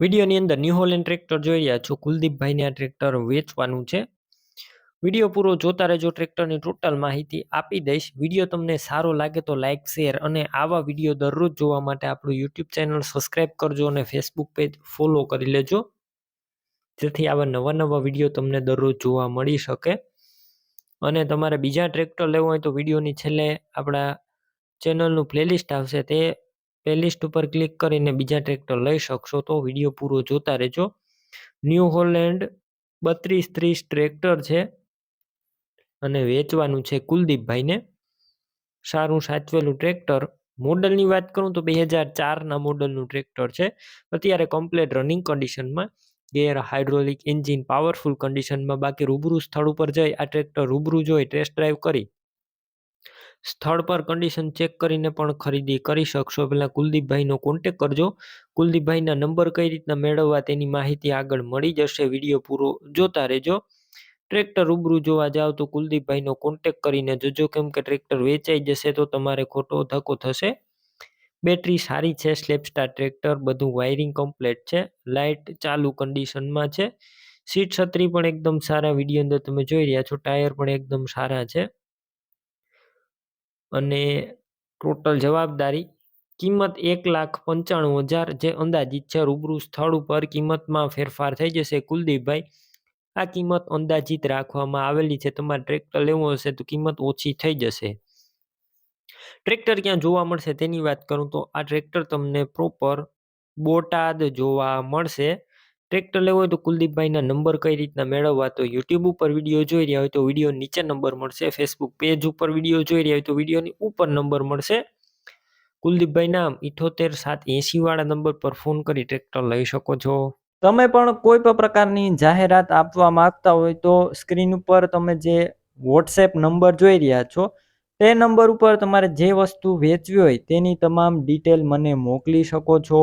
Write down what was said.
વિડીયોની અંદર new Holland tractor જોઈ રહ્યા છો. કુલદીપભાઈને આ ટ્રેક્ટર વેચવાનું છે. વીડિયો પૂરો જોતા રહેજો. ટ્રેક્ટરની ટોટલ માહિતી આપી દઈશ. વીડિયો તમને સારો લાગે તો લાઇક શેર અને આવા વીડિયો દરરોજ જોવા માટે આપણું યુટ્યુબ ચેનલ સબસ્ક્રાઈબ કરજો અને ફેસબુક પેજ ફોલો કરી લેજો. જેથી આવા નવા નવા વીડિયો તમને દરરોજ જોવા મળી શકે. અને તમારે બીજા ટ્રેક્ટર લેવું હોય તો વિડીયોની છેલ્લે આપણા ચેનલનું પ્લેલિસ્ટ આવશે તે પ્લેલિસ્ટ ઉપર ક્લિક કરીને બીજા ટ્રેક્ટર લઈ શકશો તો વીડિયો પૂરો જોતા રહેજો. ન્યૂ હોલેન્ડ બત્રીસ ત્રીસ ટ્રેક્ટર છે અને વેચવાનું છે કુલદીપભાઈને. સારું સાચવેલું ટ્રેક્ટર મોડલની વાત કરું તો બે હજાર ચારના મોડલનું ટ્રેક્ટર છે. અત્યારે કમ્પ્લેટ રનિંગ કન્ડિશનમાં ગેર હાઇડ્રોલિક એન્જિન પાવરફુલ કન્ડિશનમાં બાકી રૂબરૂ સ્થળ ઉપર જઈ આ ટ્રેક્ટર રૂબરૂ જોઈ ટેસ્ટ ડ્રાઈવ કરી. સ્થળ પર કન્ડિશન ચેક કરીને પણ ખરીદી કરી શકશો. પહેલાં કુલદીપભાઈનો કોન્ટેક કરજો. કુલદીપભાઈના નંબર કઈ રીતના મેળવવા તેની માહિતી આગળ મળી જશે. વીડિયો પૂરો જોતા રહેજો. ટ્રેક્ટર રૂબરૂ જોવા જાઓ તો કુલદીપભાઈનો કોન્ટેક કરીને જોજો. કેમ કે ટ્રેક્ટર વેચાઈ જશે તો તમારે ખોટો ધક્કો થશે. બેટરી સારી છે, સ્લેપસ્ટાર ટ્રેક્ટર, બધું વાયરિંગ કમ્પ્લેટ છે. લાઇટ ચાલુ કન્ડિશનમાં છે. સીટ છત્રી પણ એકદમ સારા, વીડિયો અંદર તમે જોઈ રહ્યા છો. ટાયર પણ એકદમ સારા છે. અને ટોટલ જવાબદારી કિંમત એક લાખ પંચાણું હજાર જે અંદાજિત છે. રૂબરૂ સ્થળ ઉપર કિંમતમાં ફેરફાર થઈ જશે. કુલદીપભાઈ, આ કિંમત અંદાજિત રાખવામાં આવેલી છે. તમારે ટ્રેક્ટર લેવું હશે તો કિંમત ઓછી થઈ જશે. ટ્રેક્ટર ક્યાં જોવા મળશે? તેની વાત કરું તો આ ટ્રેક્ટર તમને પ્રોપર બોટાદ જોવા મળશે. ટ્રેક્ટર લેવું હોય તો કુલદીપભાઈના નંબર કઈ રીતના મેળવવા? તો યુટ્યુબ ઉપર વીડિયો જોઈ રહ્યા હોય તો વીડિયો નીચે નંબર મળશે. ફેસબુક પેજ ઉપર વીડિયો જોઈ રહ્યા હોય તો વિડીયોની ઉપર નંબર મળશે. કુલદીપભાઈના ઇઠોતેર સાત એંસી વાળા નંબર પર ફોન કરી ટ્રેક્ટર લઈ શકો છો. તમે પણ કોઈ પણ પ્રકારની જાહેરાત આપવા માંગતા હોય તો સ્ક્રીન ઉપર તમે જે વોટ્સએપ નંબર જોઈ રહ્યા છો, તે નંબર ઉપર તમારે જે વસ્તુ વેચવી હોય તેની તમામ ડિટેલ મને મોકલી શકો છો.